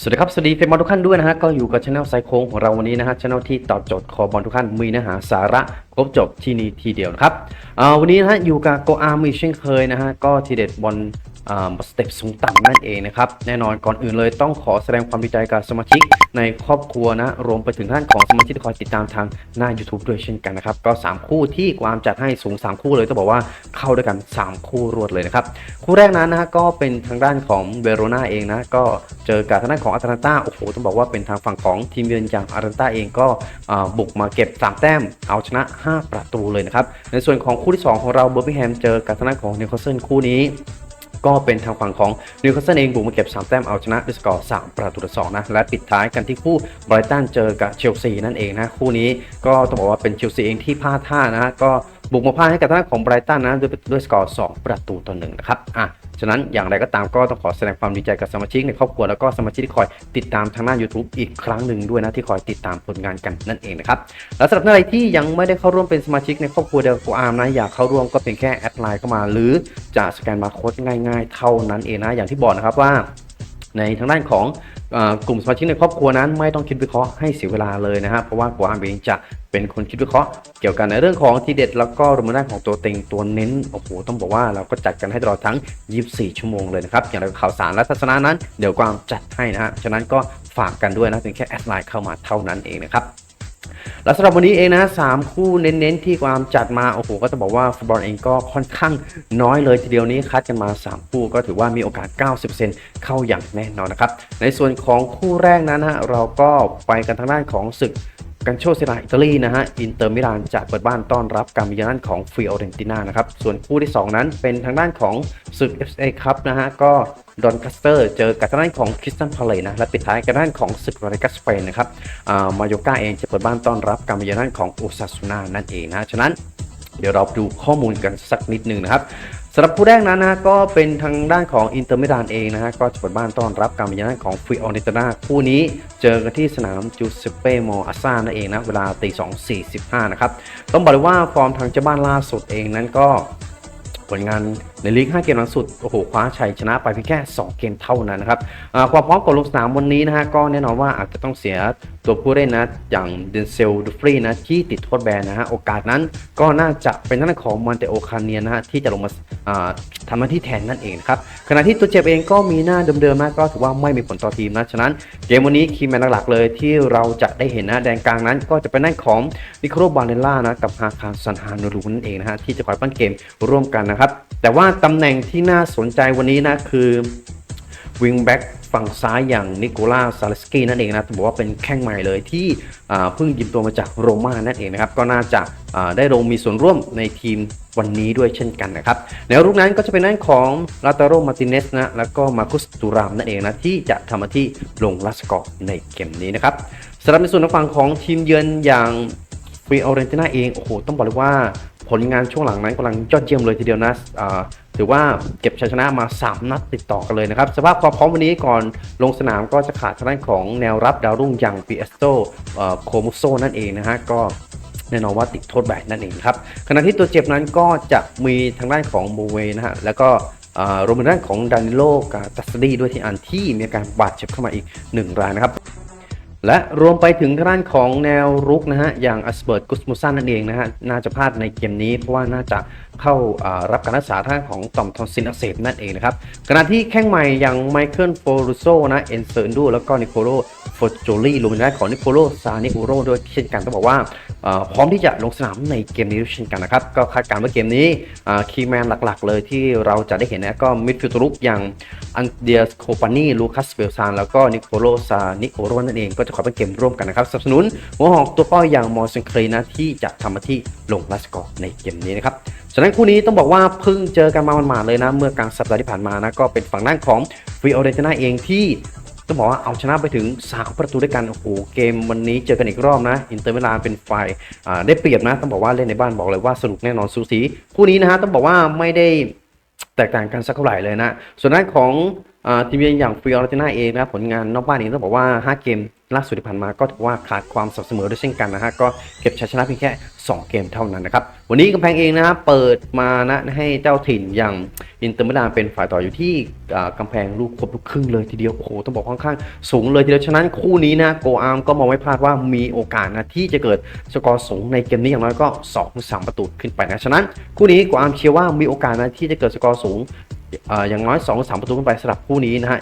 สวัสดีครับ สวัสดีแฟนบอลทุกท่านด้วยนะฮะ ก็อยู่กับช anel ไซโค้งของเราวันนี้นะฮะช anel ที่ตอบโจทย์คอบอลทุกท่านมีเนื้อหาสาระ ครบจบที่นี่ทีเดียวนะครับอ่าวันนี้นะฮะอยู่กับโกอาร์มอีกเช่นเคยนะฮะก็ทีเด็ดบอลสเต็ปสูงต่ำนั่นเองนะครับ แน่นอนก่อนอื่นเลยต้องขอแสดงความดีใจกับสมาชิกในครอบครัวนะ รวมไปถึงท่านของสมาชิกที่คอยติดตามทางหน้า YouTube ด้วยเช่นกันนะครับ ก็ 3 คู่ที่กวามจัดให้สูง 3 คู่เลยต้องบอกว่าเข้าด้วยกัน 3 คู่รวดเลยนะครับ คู่แรกนั้นนะฮะก็เป็นทางด้านของเวโรนาเองนะ ก็เจอกับทางด้านของอาตาลันตาโอ้โหต้องบอกว่าเป็นทางฝั่งของทีมเยือนอย่างอาตาลันตาเองก็บุกมาเก็บ 3 แต้มเอาชนะ5 ประตูเลยนะครับ ในส่วนของคู่ที่ 2 ของเราเบอร์มิงแฮมเจอกับทางด้านของนิวคาสเซิลคู่นี้ ก็เป็นทางฝั่งของนิวคาสเซิลเองบุกมาเก็บ 3 แต้มเอาชนะด้วยสกอร์ 3 ประตูต่อ2นะ และปิดท้ายกันที่คู่ไบรตันเจอกับเชลซีนั่นเองนะ คู่นี้ก็ต้องบอกว่าเป็นเชลซีเองที่พลาดท่านะ ก็บุกมาพ่ายให้กับทางด้านของไบรตันนะด้วยด้วยสกอร์ 2 ประตูต่อหนึ่งนะครับอะฉะนั้นอย่างไรก็ตามก็ต้องขอแสดงความดีใจกับสมาชิกในครอบครัวแล้วก็สมาชิกที่คอยติดตามทางหน้า YouTube อีกครั้งหนึ่งด้วยนะที่คอยติดตามผลงานกันนั่นเองนะครับแล้วสำหรับท่านใดที่ยังไม่ได้เข้าร่วมเป็นสมาชิกในครอบครัวเดียวกับอาร์มนะอยากเข้าร่วมก็เพียงแค่แอดไลน์เข้ามา หรือจะสแกนบาร์โค้ดง่ายๆ เท่านั้นเองนะอย่างที่บอกนะครับว่า ในทางด้านของอกลุ่มสมาชิกในครอบครัวนั้นไม่ต้องคิดวิเคราะห์ให้เสียเวลาเลยนะฮะเพราะว่ากวาร์มเองจะเป็นคนคิดวิเคราะห์เกี่ยวกันในเรื่องของทีเด็ดแล้วก็รวมด้านของตัวเต็งตัวเน้นโอ้โหต้องบอกว่าเราก็จัดกันให้ตลอดทั้ง 24 ชั่วโมงเลยนะครับอย่างไรก็ข่าวสารและทัศนะนั้นเดี๋ยวกวางจัดให้นะฮะฉะนั้นก็ฝากกันด้วยนะเพียงแค่แอดไลน์เข้ามาเท่านั้นเองนะครับ แล้วสำหรับวันนี้เองนะสามคู่เน้นๆที่ความจัดมาโอ้โหก็จะบอกว่าฟุตบอลเองก็ค่อนข้างน้อยเลยทีเดียวนี้คัดกันมา 3 คู่ก็ถือว่ามีโอกาส 90%เข้าอย่างแน่นอนนะครับในส่วนของคู่แรกนั้นนะฮะเราก็ไปกันทางด้านของศึก กันโชเซราอิตาลีนะฮะ อินเตอร์มิลานจะเปิดบ้านต้อนรับการมีเยือนของฟิโอเรนติน่านะครับ ส่วนคู่ที่ 2 นั้นเป็นทางด้านของศึก FA คัพนะฮะ ก็ดอนคัสเตอร์ เจอกับทางด้านของคริสตันพาเลนะ และปิดท้ายกับด้านของศึกราริกัสเปนนะครับอ่ามาโยกาเองจะเปิดบ้านต้อนรับการมาเยือนของโอซาซูนานั่นเองนะ ฉะนั้นเดี๋ยวเราดูข้อมูลกันสักนิดหนึ่งนะครับ สำหรับผู้แรกนั้นนะก็เป็นทางด้านของอินเตอร์มิลานเองนะฮะก็จะเปิดบ้านต้อนรับการมาเยือนของฟิออนิตนาคู่นี้เจอกันที่สนามจูเซเป้มออาซานั่นเองนะเวลาตีสองสี่สิบห้านะครับต้องบอกเลยว่าฟอร์มทางเจ้าบ้านล่าสุดเองนั้นก็ ผลงานในลีก 5 เกมหลังสุด โอ้โห คว้าชัยชนะไปเพียงแค่ 2 เกมเท่านั้นนะครับความพร้อมก่อนลงสนามวันนี้นะฮะ ก็แน่นอนว่าอาจจะต้องเสียตัวผู้เล่นนะ อย่างเดนเซลดูฟรีนะ ที่ติดโทษแบนนะฮะ โอกาสนั้นก็น่าจะเป็นทางด้านของมอนเตโอคาเนียนะฮะ ที่จะลงมาทำหน้าที่แทนนั่นเองครับ ขณะที่ตัวเจ็บเองก็มีหน้าเดิมๆนะก็ถือว่าไม่มีผลต่อทีมนะ ฉะนั้นเกมวันนี้คีย์แมนหลักๆเลยที่เราจะได้เห็นนะแดนกลางนั้นก็จะเป็นด้านของนิโคลบาเลล่านะกับฮาคาซันฮานูรูนั่นเองนะฮะที่จะคอยปั้นเกมร่วมกันนะครับ แต่ว่าตำแหน่งที่น่าสนใจวันนี้นะคือวิงแบ็กฝั่งซ้ายอย่างนิโคล่าซาลสกี้นั่นเองนะบอกว่าเป็นแข้งใหม่เลยที่เพิ่งยืมตัวมาจากโรม่านั่นเองนะครับ ก็น่าจะาได้ลงมีส่วนร่วมในทีมวันนี้ด้วยเช่นกันนะครับแนวรุกนั้นก็จะเป็นด้านของลาตาโรมาติเนสนะแล้วก็มาคุสตูรามนั่นเองนะที่จะทำหน้าที่ลงลัสกอร์ในเกมนี้นะครับสำหรับในส่วนของฝั่งของทีมเยือนอย่างฟรีออเรนติน่าเองโอ้โหต้องบอกเลยว่า ผลงานช่วงหลังนั้นกำลังยอดเยี่ยมเลยทีเดียวนะถือว่าเก็บชัยชนะมา 3 นัดติดต่อกันเลยนะครับ สภาพความพร้อมวันนี้ก่อนลงสนามก็จะขาดทางด้านของแนวรับดาวรุ่งอย่างปีเอสโตโคมุโซนั่นเองนะฮะก็แน่นอนว่าติดโทษแบนนั่นเองครับขณะที่ตัวเจ็บนั้นก็จะมีทางด้านของโมเวนะฮะแล้วก็รวมถึงด้านของดานิโลกาตัสดีด้วยที่อันที่มีอาการบาดเจ็บเข้ามาอีกหนึ่งรายนะครับ และรวมไปถึงทางด้านของแนวรุกนะฮะ อย่างอัสเบิร์ตกุสมูซันนั่นเองนะฮะ น่าจะพลาดในเกมนี้ เพราะว่าน่าจะเข้ารับการรักษาทางด้านของต่อมทอนซิลอักเสบนั่นเองนะครับขณะที่แข้งใหม่อย่างไมเคิลโฟรุโซนะเอนเซอร์ดูแล้วก็นิโคโลโฟโจลี่รวมถึงด้านของนิโคโลซานิอุโรด้วยเช่นกันต้องบอกว่า พร้อมที่จะลงสนามในเกมนี้เช่นกันนะครับ ก็คาดการณ์ว่าเกมนี้คีย์แมนหลักๆ เลยที่เราจะได้เห็นนะก็มิดฟิลด์รุกอย่างอันเดียสโคปานีลูคัสเบลซานแล้วก็นิโคโลซานิโอโรนั่นเองก็จะขอเป็นเกมร่วมกันนะครับสนับสนุนหัวหอกตัวป้อยอย่างมอร์เซนเครนะที่จะทำหน้าที่ลงลัสกอร์ในเกมนี้นะครับฉะนั้นคู่นี้ต้องบอกว่าเพิ่งเจอกันมาหมาดๆเลยนะ เมื่อกลางสัปดาห์ที่ผ่านมานะก็เป็นฝั่งด้านของฟิโอเรนติน่าเองที่ ต้องบอกว่าเอาชนะไปถึง 3 ประตูด้วยกัน โอ้โห เกมวันนี้เจอกันอีกรอบนะ อินเตอร์มิลานเป็นฝ่ายได้เปรียบนะ ต้องบอกว่าเล่นในบ้านบอกเลยว่าสนุกแน่นอนสูสี คู่นี้นะฮะต้องบอกว่าไม่ได้แตกต่างกันสักเท่าไหร่เลยนะ ส่วนด้านของ ทีมเยือนอย่างฟิออร์เรติน่าเองนะครับผลงานนอกบ้านเองต้องบอกว่า 5 เกมล่าสุดที่ผ่านมาก็ถือว่าขาดความสม่ำเสมอด้วยเช่นกันนะฮะก็เก็บชัยชนะเพียงแค่ 2 เกมเท่านั้นนะครับ วันนี้กำแพงเองนะเปิดมานะให้เจ้าถิ่นอย่างอินเตอร์มิลานเป็นฝ่ายต่ออยู่ที่อ่ากำแพงลูกครบลูกครึ่งเลยทีเดียวโอ้โหต้องบอกค่อนข้างสูงเลยทีเดียวฉะนั้นคู่นี้นะโกอาร์มก็มองไม่พลาดว่ามีโอกาสนะที่จะเกิดสกอร์สูงในเกมนี้อย่างน้อยก็2 3ประตูขึ้นไปนะฉะนั้น คู่นี้โกอาร์มเชื่อว่ามีโอกาสนะที่จะเกิดสกอร์สูง อย่างน้อย2 3ประตูขึ้นไปสำหรับคู่นี้นะฮะ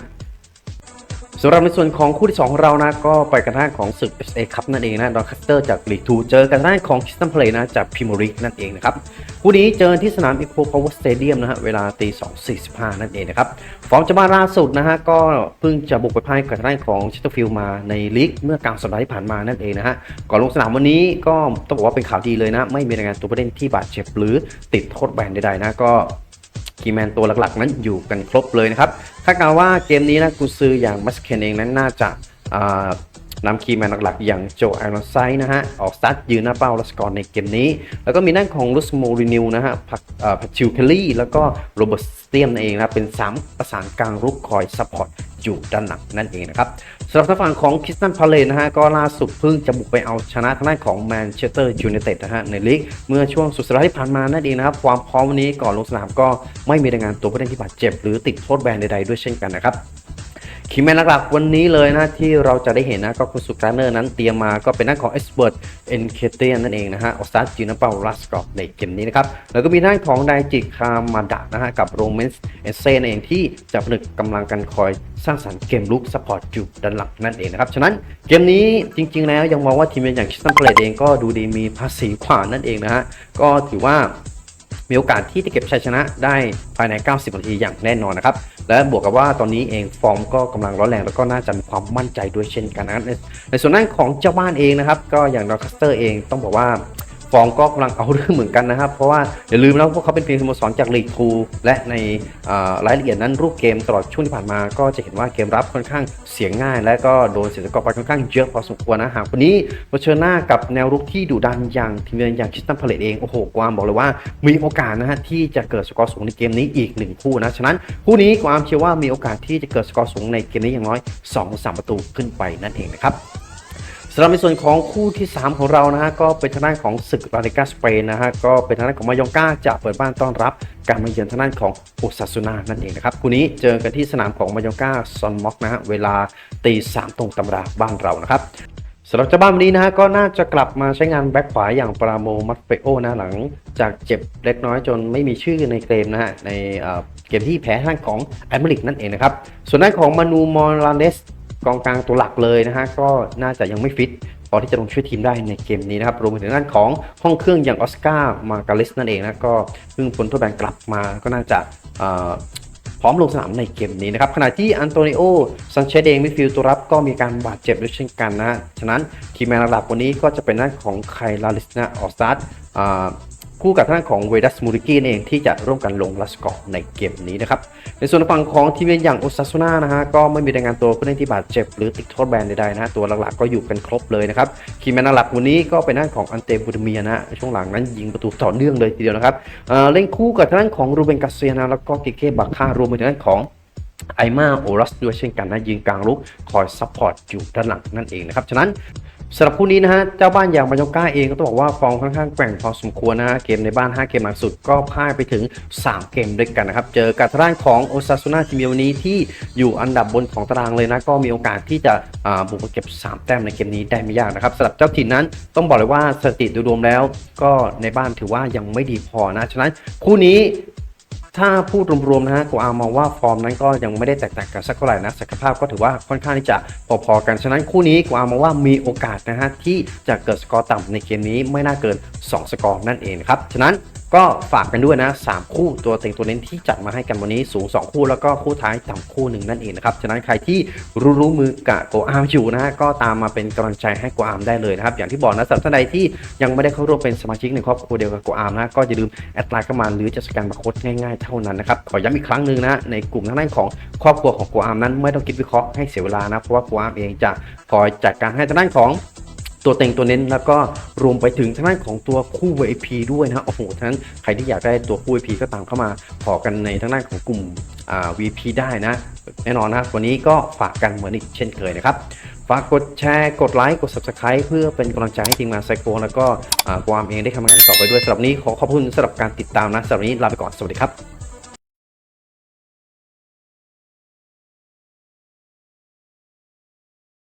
สำหรับในส่วนของคู่ที่ 2 ของเรานะก็ไปกันทางของศึก FA คัพนั่นเองนะดอนคัสเตอร์จากลีกทูเจอกันทางของคิสตันเพลย์นะจากพิมริกนั่นเองนะครับคู่นี้เจอที่สนามอีโคพาวเวอร์สเตเดียมนะฮะเวลาตี2.45นั่นเองนะครับฟอร์มจะมาล่าสุดนะฮะก็เพิ่งจะบุกไปพ่ายกับทางของเชิตเตอร์ฟิลด์มาในลีกเมื่อกลางสัปดาห์ที่ผ่านมานั่นเองนะฮะก่อนลงสนามวันนี้ก็ต้องบอกว่าเป็นข่าวดีเลยนะ ไม่มีรายงานตัวผู้เล่นที่บาดเจ็บหรือติดโทษแบนใดๆนะก็ คีย์แมนตัวหลักๆ นั้นอยู่กันครบเลยนะครับคาดการว่าเกมนี้นะกุซืออย่างมัสเคนเองนั้นน่าจะ นำคีย์แมนหลักๆ อย่างโจไอรอนไซนะฮะ ออกสตาร์ทยืนหน้าเป้าและสกอร์ในเกมนี้ แล้วก็มีนั่นของลุสโมรินิวนะฮะพักอ่าพักชิวเคลลี่ แล้วก็โรเบิร์ตสเตียมนั่นเองนะเป็น3ประสานกลางรุกคอยซัพพอร์ตอยู่ด้านหลังนั่นเองนะครับสำหรับทางฝั่งของคิสตันพาเลนนะฮะก็ล่าสุดเพิ่งจะบุกไปเอาชนะทางด้านของแมนเชสเตอร์ยูไนเต็ดนะฮะในลีกเมื่อช่วงสุดสัปดาห์ที่ผ่านมานั่นเองนะครับความพร้อมวันนี้ก่อนลงสนามก็ไม่มีรายงานตัวผู้เล่นที่บาดเจ็บ หรือติดโทษแบนใดๆด้วยเช่นกันนะครับ คีย์แม่นหลักวันนี้เลยนะที่เราจะได้เห็นนะก็คุณสุกราเนอร์นั้นเตรียมมาก็เป็นน้าของเอสเบิร์ตเอ็นเคเตียนนั่นเองนะฮะออสตาจีนเปาลัสกอฟในเกมนี้นะครับ แล้วก็มีหน้าของไดจิคามาดะนะฮะกับโรเมนส์เอเซนเองที่จะผนึกกำลังกันคอยสร้างสรรค์เกมลุกซัพพอร์ตอยู่ด้านหลังนั่นเองนะครับ ฉะนั้นเกมนี้จริง ๆ แล้วยังมองว่าทีมอย่างคิสตันเพลดเองก็ดูดีมีภาษีขวานั่นเองนะฮะก็ถือว่า มีโอกาสที่จะเก็บชัยชนะได้ภายใน 90 นาทีอย่างแน่นอนนะครับ และบวกกับว่าตอนนี้เองฟอร์มก็กำลังร้อนแรงแล้วก็น่าจะมีความมั่นใจด้วยเช่นกันนะในส่วนนั้นของเจ้าบ้านเองนะครับ ก็อย่างดอคัสเตอร์เองต้องบอกว่า ฟอร์มก็กำลังเอาเรื่องเหมือนกันนะครับ เพราะว่าอย่าลืมนะพวกเขาเป็นเพียงสโมสรจากลีกทูและในรายละเอียดนั้นรูปเกมตลอดช่วงที่ผ่านมาก็จะเห็นว่าเกมรับค่อนข้างเสียงง่าย และก็โดนเสียสกอร์ไปค่อนข้างเยอะพอสมควรนะหากวันนี้เผชิญหน้ากับแนวรุกที่ดุดันอย่างทีมเยือนอย่างคิสตันพาเลตเองโอ้โหกวามบอกเลยว่ามีโอกาสนะฮะที่จะเกิดสกอร์สูงในเกมนี้อีกหนึ่งคู่นะฉะนั้นคู่นี้กวามเชื่อว่ามีโอกาสที่จะเกิดสกอร์สูงในเกมนี้อย่างน้อย2-3ประตูขึ้นไปนั่นเองนะครับ สำหรับในส่วนของคู่ที่ 3 ของเรานะฮะก็เป็นทางด้านของศึกลาลิกาสเปนนะฮะก็เป็นทางด้านของมายองกาจะเปิดบ้านต้อนรับการมาเยือนทางด้านของโอซาซูนานั่นเองนะครับคู่นี้เจอกันที่สนามของมายองกาซอนม็อกนะฮะเวลาตีสามตรงตำราบ้านเรานะครับสำหรับเจ้าบ้านวันนี้นะฮะก็น่าจะกลับมาใช้งานแบ็คขวาอย่างปราโมมัตเปโอนะหลังจากเจ็บเล็กน้อยจนไม่มีชื่อในเกมนะฮะในเอ่อเกมที่แพ้ทางของแอมริกนั่นเองนะครับส่วนด้านของมานูมอลาเนส กองกลางตัวหลักเลยนะฮะก็น่าจะยังไม่ฟิตพอที่จะลงช่วยทีมได้ในเกมนี้นะครับรวมไปถึงด้านของห้องเครื่องอย่างออสการ์มาการิสนั่นเองนะก็เพิ่งพ้นทษแบนกลับมาก็น่าจะพร้อมลงสนามในเกมนี้นะครับขณะที่อันโตนิโอซันเชสเองมิดฟิลด์ตัวรับก็มีการบาดเจ็บด้วยเช่นกันนะฉะนั้นทีมแมนระดับวันนี้ก็จะเป็นด้านของไคลาลิสนาออสตาร์ คู่กับทางด้านของเวดัสมูริกีเองที่จะร่วมกันลงลัสกอร์ในเกมนี้นะครับ ในส่วนฝั่งของทีมเยือนอย่างโอซาซูน่านะฮะก็ไม่มีรายงานตัวผู้เล่นที่บาดเจ็บหรือติดโทษแบนใดๆนะฮะตัวหลักๆก็อยู่กันครบเลยนะครับคีแมนหลักวันนี้ก็เป็นด้านของอันเตบูดเมียนะฮะช่วงหลังนั้นยิงประตูต่อเนื่องเลยทีเดียวนะครับเล่นคู่กับทางด้านของรูเบนกาเซียนะแล้วก็กิเก้บาค่ารวมไปถึงด้านของไอมาโอรัสด้วยเช่นกันนะยิงกลางลุกคอยซัพพอร์ตอยู่ด้านหลังนั่นเองนะครับฉะนั้น สำหรับคู่นี้นะฮะ เจ้าบ้านอย่างมายองก้าเองก็ต้องบอกว่าฟอร์มค่อนข้างแกร่งพอสมควรนะฮะ เกมในบ้าน 5 เกมหลังสุดก็พ่ายไปถึง 3 เกมด้วยกันนะครับ เจอกับทางด้านของโอซาซูน่าทีมเดียวนี้ที่อยู่อันดับบนของตารางเลยนะ ก็มีโอกาสที่จะบุกมาเก็บ 3 แต้มในเกมนี้ได้ไม่ยากนะครับสำหรับเจ้าถิ่นนั้นต้องบอกเลยว่าสถิติโดยรวมแล้ว ก็ในบ้านถือว่ายังไม่ดีพอนะ ฉะนั้นคู่นี้ ถ้าพูดรวมๆนะฮะกูอามองว่าฟอร์มนั้นก็ยังไม่ได้แตกต่างกันสักเท่าไหร่นะศักยภาพก็ถือว่าค่อนข้างที่จะพอๆกันฉะนั้นคู่นี้กูอามองว่ามีโอกาสนะฮะที่จะเกิดสกอร์ต่ำในเกมนี้ไม่น่าเกิน 2 สกอร์นั่นเองครับฉะนั้น ก็ฝากกันด้วยนะ 3 คู่ตัวเต็งตัวเน้นที่จัดมาให้กันวันนี้สูง 2 คู่แล้วก็คู่ท้ายต่ำคู่หนึ่งนั่นเองนะครับ ฉะนั้นใครที่รู้รู้มือกับโกอาร์มอยู่นะฮะก็ตามมาเป็นกำลังใจให้โกอาร์มได้เลยนะครับ อย่างที่บอกนะสำหรับท่านใดที่ยังไม่ได้เข้าร่วมเป็นสมาชิกในครอบครัวเดียวกับโกอาร์มนะก็อย่าลืมแอดไลน์เข้ามาหรือจะสแกนบาร์โค้ดง่ายๆเท่านั้นนะครับขอย้ำอีกครั้งหนึ่งนะในกลุ่มทางด้านของครอบครัวของโกอาร์มนั้นไม่ต้องคิดวิเคราะห์ให้เสียเวลานะเพราะว่าโกอาร์มเองจะคอยจัดการให้ทางด้านของ ตัวเต็งตัวเน้นแล้วก็รวมไปถึงทางด้านของตัวคู่ VIP ด้วยนะโอ้โหทั้งนั้นใครที่อยากได้ตัวคู่ VIP ก็ตามเข้ามาขอกันในทางด้านของกลุ่มอ่า VIP ได้นะ แน่นอนนะครับวันนี้ก็ฝากกันเหมือนอีกเช่นเคยนะครับ ฝากกดแชร์ กดไลค์ กด Subscribe เพื่อเป็นกำลังใจให้ทีมงานไซโคแล้วก็ความเองได้ทำงานต่อไปด้วยสำหรับนี้ขอขอบคุณสำหรับการติดตามนะสำหรับนี้ลาไปก่อนสวัสดีครับ